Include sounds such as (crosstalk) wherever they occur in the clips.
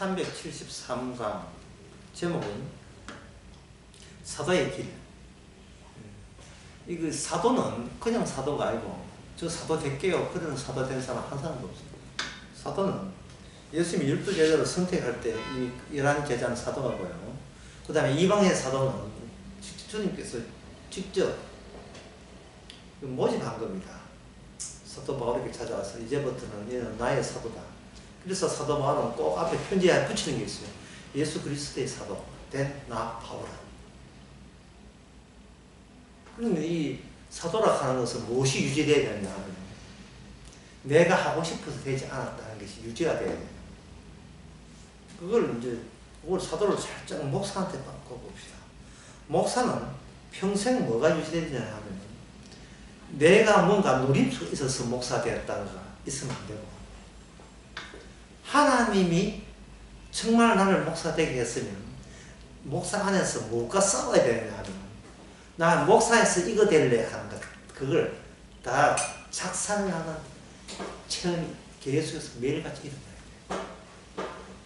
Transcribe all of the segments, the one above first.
373강 제목은 사도의 길. 이그 사도는 그냥 사도가 아니고 저 사도 될게요. 그런 사도 된 사람 한 사람도 없어요. 사도는 예수님이 열두 제자를 선택할 때 이 열한 제자는 사도가고요. 그 다음에 이방의 사도는 주님께서 직접 모집한 겁니다. 사도 바울에게 찾아와서 이제부터는 얘는 나의 사도다. 그래서 사도 바울은 꼭 앞에 편지에 붙이는 게 있어요. 예수 그리스도의 사도 된 나 바울아. 그러면 이 사도라 하는 것은 무엇이 유지되어야 되느냐 하면 내가 하고 싶어서 되지 않았다는 것이 유지가 돼야 돼요. 그걸 이제 오늘 사도를 살짝 목사한테 바꿔봅시다. 목사는 평생 뭐가 유지되느냐 하면 내가 뭔가 누림수 있어서 목사 되었다가 있으면 안 되고 하나님이 정말 나를 목사 되게 했으면 목사 안에서 뭐가 싸워야 되느냐 하면 나 목사에서 이거 될래 하는 것 그걸 다 작산을 하는 체험이 계속해서 매일같이 일어나요.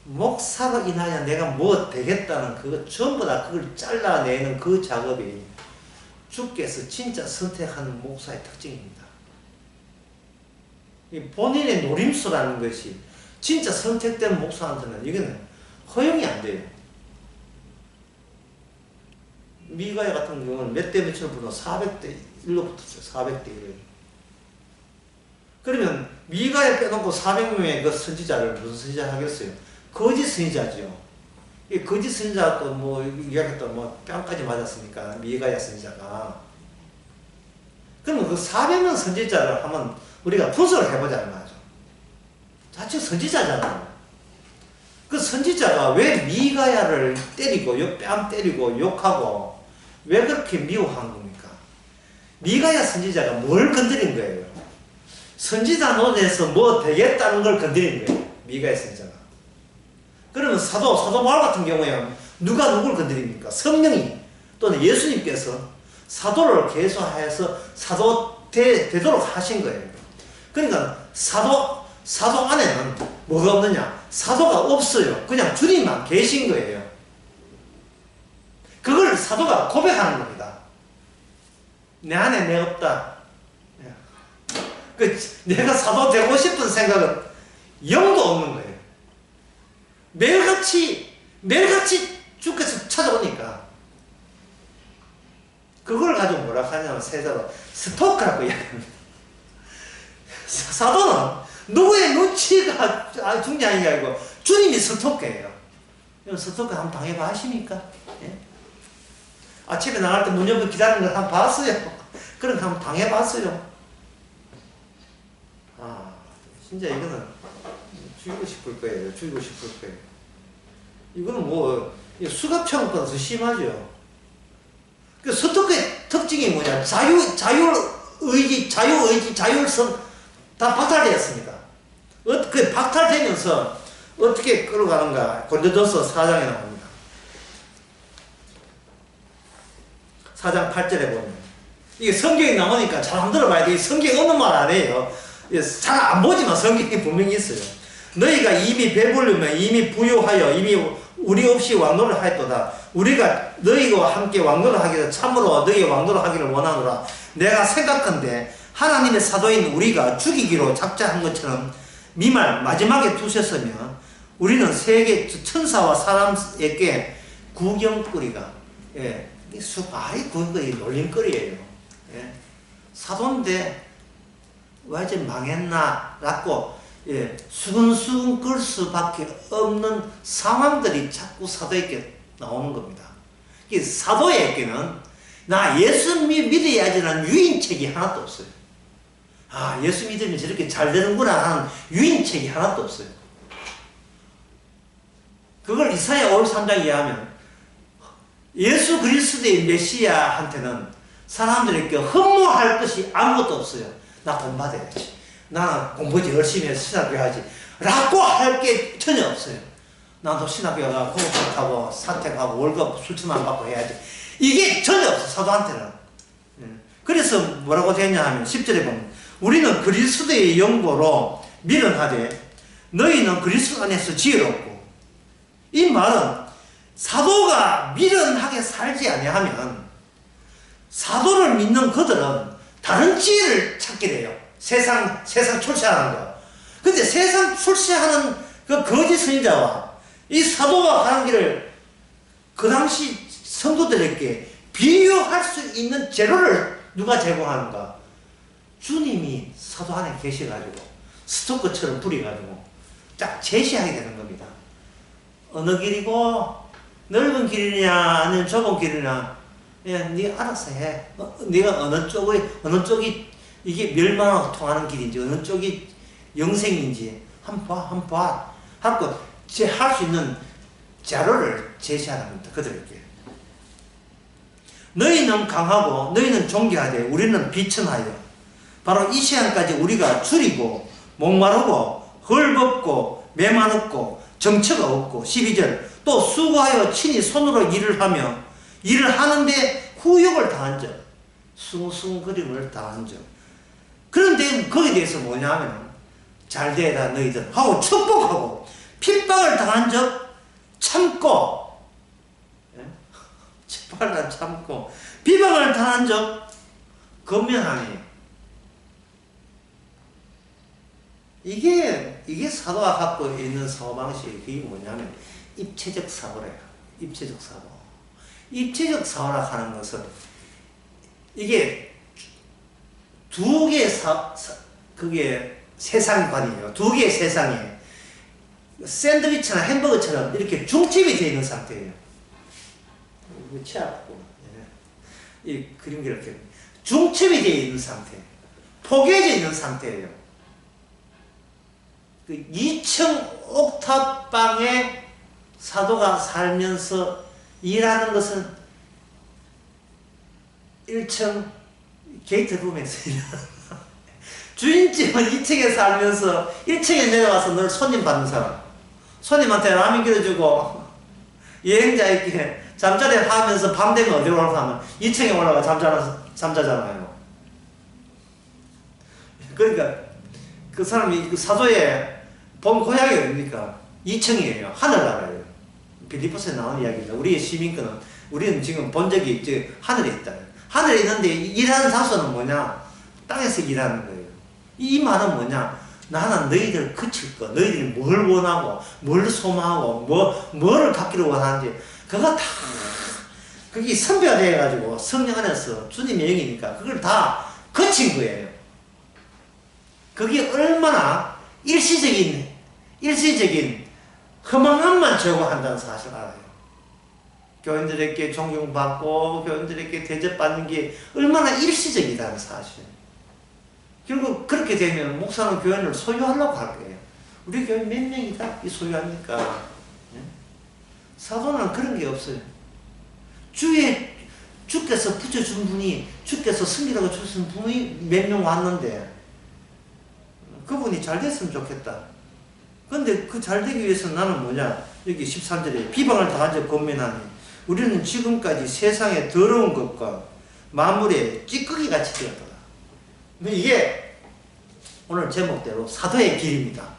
목사로 인하여 내가 뭐 되겠다는 그거 전부 다 그걸 잘라내는 그 작업이 주께서 진짜 선택하는 목사의 특징입니다. 본인의 노림수라는 것이 진짜 선택된 목사한테는 이거는 허용이 안 돼요. 미가야 같은 경우는 몇 대 몇으로 붙어 400대 1로 붙었어요. 400대 1. 그러면 미가에 빼놓고 400명의 그 선지자를 무슨 선지자 하겠어요? 거짓 선지자죠. 이 거짓 선지자도 뭐 이야기했다 뭐 뺨까지 맞았으니까 미가야 선지자가. 그러면 그 400명 선지자를 하면 우리가 분석을 해보자는 말이죠. 자체 선지자잖아요. 그 선지자가 왜 미가야를 때리고 뺨 때리고 욕하고 왜 그렇게 미워한 겁니까? 미가야 선지자가 뭘 건드린 거예요? 선지자 노릇에서 뭐 되겠다는 걸 건드린 거예요. 미가야 선지자가. 그러면 사도, 사도 바울 같은 경우에 누가 누굴 건드립니까? 성령이 또는 예수님께서 사도를 계속해서 사도 되, 되도록 하신 거예요. 그러니까 사도, 사도 안에는 뭐가 없느냐? 사도가 없어요. 그냥 주님만 계신 거예요. 그걸 사도가 고백하는 겁니다. 내 안에 내 없다. 그 내가 사도 되고 싶은 생각은 영도 없는 거예요. 매일같이 매일같이 주께서 찾아오니까 그걸 가지고 뭐라 하냐면 세자로 스토커라고 이야기합니다. (laughs) 사도는 누구의 눈치가 중요한 게 아니고 주님이 스토커예요. 스토커 한번 당해봐 하십니까? 예? 아침에 나갈 때문 옆에 기다리는 걸 한번 봤어요. (laughs) 그런 거 한번 당해봤어요. 아, 진짜 이거는 죽이고 싶을 거예요. 죽이고 싶을 거예요. 이거는 뭐, 수갑처럼보다 더 심하죠. 그 스토커의 특징이 뭐냐. 자유, 자유 의지, 자유 의지, 자율성 다 박탈되었습니다. 어, 그 박탈되면서 어떻게 끌어가는가. 고린도서 4장에 나옵니다. 4장 8절에 보면. 이게 성경이 나오니까 잘 안 들어봐야 돼. 성경 어느 말 아니에요. 잘 안 보지만 성경이 분명히 있어요. 너희가 이미 배부르면 이미 부유하여 이미 우리 없이 왕노를 하였도다. 우리가 너희와 함께 왕노를 하기를 참으로 너희 왕노를 하기를 원하노라. 내가 생각한데 하나님의 사도인 우리가 죽이기로 작자한 것처럼 미말 마지막에 두셨으면 우리는 세계 천사와 사람에게 구경거리가 예, 수많이 구경거리 놀림거리예요. 예. 사도인데 왜 이제 망했나 라고 예, 수근수근 끌 수밖에 없는 상황들이 자꾸 사도에게 나오는 겁니다. 사도에게는 나 예수 믿어야지라는 유인책이 하나도 없어요. 아, 예수 믿으면 저렇게 잘 되는구나 하는 유인책이 하나도 없어요. 그걸 이사야 53장에 의하면 예수 그리스도의 메시아한테는 사람들에게 흠모할 것이 아무것도 없어요. 나 돈 받아야지. 나는 공부 열심히 해서 신학교 해야지. 라고 할 게 전혀 없어요. 나도 신학교 가고 공부 하고 사택하고 월급 수천만 받고 해야지. 이게 전혀 없어, 사도한테는. 그래서 뭐라고 되냐 하면 10절에 보면 우리는 그리스도의 영고로 미련하되 너희는 그리스도 안에서 지혜롭고 이 말은 사도가 미련하게 살지 아니하면 사도를 믿는 그들은 다른 지혜를 찾게 돼요. 세상 세상 출세하는 거. 근데 세상 출세하는 그 거짓 선지자와 이 사도가 가는 길을 그 당시 성도들에게 비유할 수 있는 재료를 누가 제공하는가? 주님이 사도 안에 계셔가지고 스토커처럼 부려가지고 딱 제시하게 되는 겁니다. 어느 길이고 넓은 길이냐 아니면 좁은 길이냐 야, 네 알아서 해. 어, 네가 어느 쪽에 어느 쪽이 이게 멸망하고 통하는 길인지 어느 쪽이 영생인지 한번 봐, 한번 봐. 하고 제 할 수 있는 자료를 제시하는 겁니다. 그들에게. 너희는 강하고 너희는 존귀하되 우리는 비천하여 바로 이 시간까지 우리가 줄이고 목마르고 헐벗고 메마르고 정처가 없고 12절 또 수고하여 친히 손으로 일을 하며 일을 하는데 후욕을 당한 점 숭숭거림을 당한 점. 그런데 거기에 대해서 뭐냐면 잘 되라 너희들. 하고 축복하고 핍박을 당한 적 참고. 예? (laughs) 핍박을 참고. 비방을 당한 적 건면하니 이게 이게 사도가 갖고 있는 사고 방식이 그게 뭐냐면 입체적 사고래요. 입체적 사고. 입체적 사고라 하는 것은 이게 두 개의 사, 사 그게 세상관이에요. 두 개의 세상에 샌드위치나 햄버거처럼 이렇게 중집이 되어 있는 상태예요. 치아고 예. 이 그림이 이렇게 중첩이 되어 있는 상태, 포개져 있는 상태예요. 그 2층 옥탑방에 사도가 살면서 일하는 것은 1층 게이트룸에서 (laughs) 주인집은 2층에 살면서 1층에 내려와서 늘 손님 받는 사람. 손님한테 라면 끓여주고 (laughs) 여행자에게 잠자리 하면서 밤 되면 어디로 하면 2층에 올라가 잠자, 잠자잖아요. 그러니까 그 사람이 그 사도의 본 고향이 어딥니까? 2층이에요. 하늘나라예요. 빌리포스에 나온 이야기입니다. 우리의 시민권은 우리는 지금 본 적이 이제 하늘에 있다. 하늘에 있는데 일하는 장소는 뭐냐? 땅에서 일하는 거예요. 이 말은 뭐냐? 나는 너희들 그칠 거, 너희들이 뭘 원하고, 뭘 소망하고, 뭐, 뭐를 갖기를 원하는지, 그거 다, 그게 선배가 돼가지고 성령 안에서 주님의 영이니까 그걸 다 거친 거예요. 그게 얼마나 일시적인, 일시적인 허망함만 제거한다는 사실을 알아요. 교인들에게 존경받고, 교인들에게 대접받는 게 얼마나 일시적이라는 사실. 결국 그렇게 되면 목사는 교회를 소유하려고 할 거예요. 우리 교회 몇 명이다? 이 소유합니까? 네? 사도는 그런 게 없어요. 주에 주께서 붙여준 분이 주께서 승리라고 주신 분이 몇 명 왔는데 그분이 잘 됐으면 좋겠다. 근데 그 잘 되기 위해서 나는 뭐냐? 여기 13절에 비방을 적 권면하니 우리는 지금까지 세상의 더러운 것과 만물의 찌꺼기 같이 되었다. 이게 오늘 제목대로 사도의 길입니다.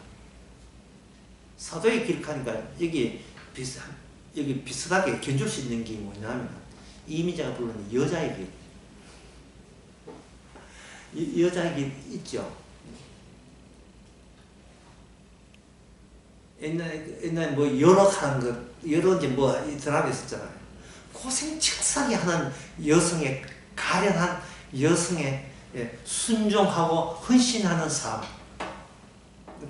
사도의 길 하니까 여기 비슷 여기 비슷하게 견줄 수 있는 게 뭐냐면 이미자가 부르는 여자의 길. 이, 여자의 길 있죠. 옛날에 옛날에 뭐 여러 하는 것 여러 이제 뭐 드라마 있었잖아요. 고생 척삭이 하는 여성의 가련한 여성의 예, 순종하고 헌신하는 삶.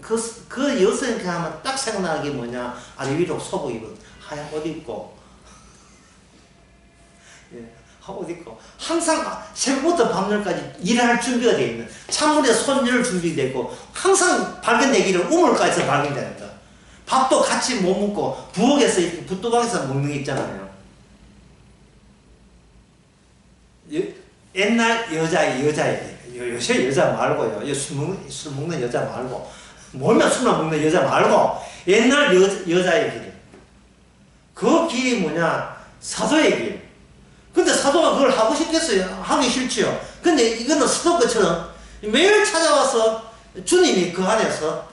그, 그 여성이 하면 딱 생각나는 게 뭐냐. 아래 위로 소복 입은 하얀 옷 입고, (laughs) 예, 옷 입고, 항상 새벽부터 밤늘까지 일할 준비가 되어 있는, 찬물에 손을 준비되어 있고, 항상 밝은 내기를 우물가에서 발견된다. 밥도 같이 못 먹고, 부엌에서, 붓도방에서 먹는 게 있잖아요. 옛날 여자의 여자에게 요새 여자 말고요. 술 먹는, 술 먹는 여자 말고 뭐면 술만 먹는 여자 말고 옛날 여, 여자의 길. 그 길이 뭐냐? 사도의 길. 근데 사도가 그걸 하고 싶겠어요? 하기 싫지요. 근데 이거는 스토커처럼 매일 찾아와서 주님이 그 안에서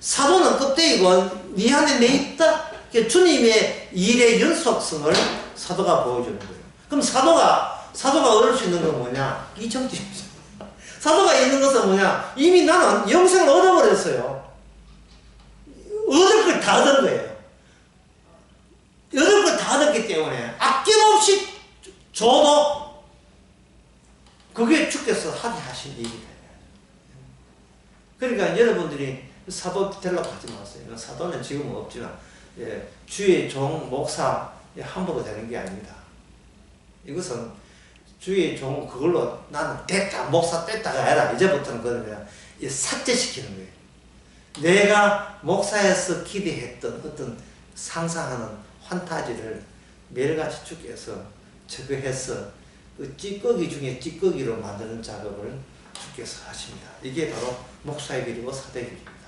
사도는 껍데기고 네 안에 내 있다? 그 주님의 일의 연속성을 사도가 보여주는 거예요. 그럼 사도가 사도가 얻을 수 있는 건 뭐냐? 이정지입니다. 사도가 있는 것은 뭐냐? 이미 나는 영생을 얻어버렸어요. 얻을 걸 다 얻은 거예요. 얻을 걸 다 얻었기 때문에 아낌없이 줘도 그게 주께서 하게 하신 일이다. 그러니까 여러분들이 사도 되려고 하지 마세요. 사도는 지금은 없지만 예, 주의 종 목사 예, 함부로 되는 게 아닙니다. 이것은 주의 종 그걸로 나는 됐다 목사 됐다가 아니라 이제부터는 그런 거야. 이 삭제시키는 거예요. 내가 목사에서 기대했던 어떤 상상하는 환타지를 매일같이 주께서 저거해서 그 찌꺼기 중에 찌꺼기로 만드는 작업을 주께서 하십니다. 이게 바로 목사의 길이고 사대의 길입니다.